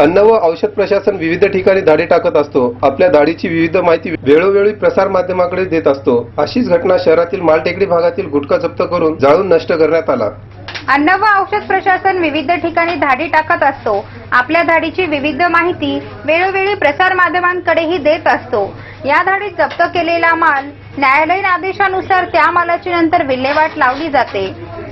अन्न व औषध प्रशासन विविध ठिकाणी धाडी टाकत असतो. आपल्या धाडीची विविध माहिती वेळोवेळी प्रसार माध्यमाकडे देत असतो. अशीच घटना शहरातील मालटेकडी भागातील गुटखा जप्त करून जाळून नष्ट करण्यात आला. अन्न व औषध प्रशासन विविध ठिकाणी धाडी टाकत असतो. आपल्या धाडीची विविध माहिती वेळोवेळी प्रसार माध्यमांकडेही देत असतो. या धाडीत जप्त केलेला माल न्यायालयीन आदेशानुसार त्या मालाची नंतर विल्हेवाट लावली जाते.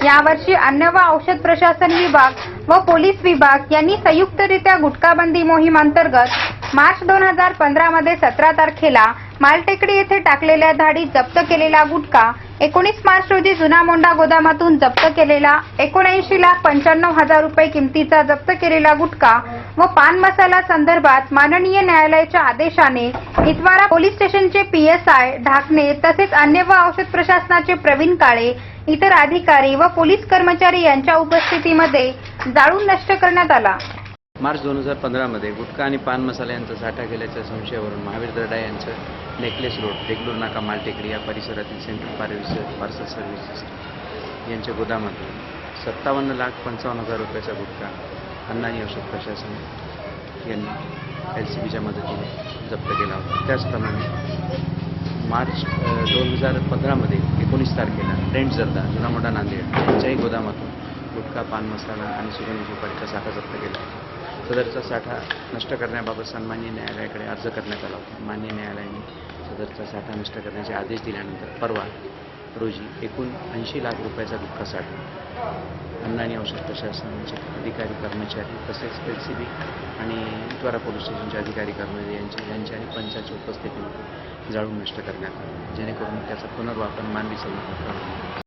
यावर्षी अन्न व औषध प्रशासन विभाग व पोलीस विभाग यांनी संयुक्तरित्या गुटखाबंदी मोहीम अंतर्गत मार्च दोन हजार पंधरा मध्ये सतरा तारखेला मालटेकडी येथे टाकलेल्या धाडीत जप्त केलेला गुटखा एकोणीस मार्च रोजी जुना मोंडा गोदामातून जप्त केलेला एकोणऐंशी लाख पंच्याण्णव हजार रुपये किमतीचा जप्त केलेला गुटखा व पान मसाला संदर्भात माननीय न्यायालयाच्या आदेशाने इतवारा पोलीस स्टेशनचे पी एस आय ढाकणे तसेच अन्य व औषध प्रशासनाचे प्रवीण काळे इतर अधिकारी व पोलीस कर्मचारी यांच्या उपस्थितीमध्ये जाळून नष्ट करण्यात आला. मार्च दोन हजार पंधरामध्ये गुटखा आणि पान मसाला यांचा साठा केल्याच्या संशयावरून महावीर दर्डा यांचं नेकलेस रोड देगलूर नाका मालटेकडी या परिसरातील सेंट्रल पार्व्हिस पार्सल सर्व्हिसेस यांच्या गोदामातून सत्तावन्न लाख पंचावन्न हजार रुपयाचा गुटखा अन्न आणि औषध प्रशासन यांनी एल सी बीच्या मदतीने जप्त केला होता. त्याचप्रमाणे मार्च दोन हजार पंधरामध्ये एकोणीस तारखेला ट्रेंड जर्दा जुना मोठा नांदेड यांच्याही गोदामातून गुटखा पान मसाला आणि सुगंधी सुपारीचा साठा जप्त केला. सदरचा साठा नष्ट करण्याबाबत सन्मान्य न्यायालयाकडे अर्ज करण्यात आला होता. मान्य न्यायालयाने सदरचा साठा नष्ट करण्याचे आदेश दिल्यानंतर परवा रोजी एकूण ऐंशी लाख रुपयाचा गुटखा साठा अन्न आणि औषध प्रशासनाचे अधिकारी कर्मचारी तसेच एल सी बी आणि त्वरा पोलीस स्टेशनचे अधिकारी कर्मचारी यांचे यांच्या आणि पंचाची उपस्थिती जाळून नष्ट करण्यात आली. जेणेकरून त्याचा पुनर्वापर मानवी संबंध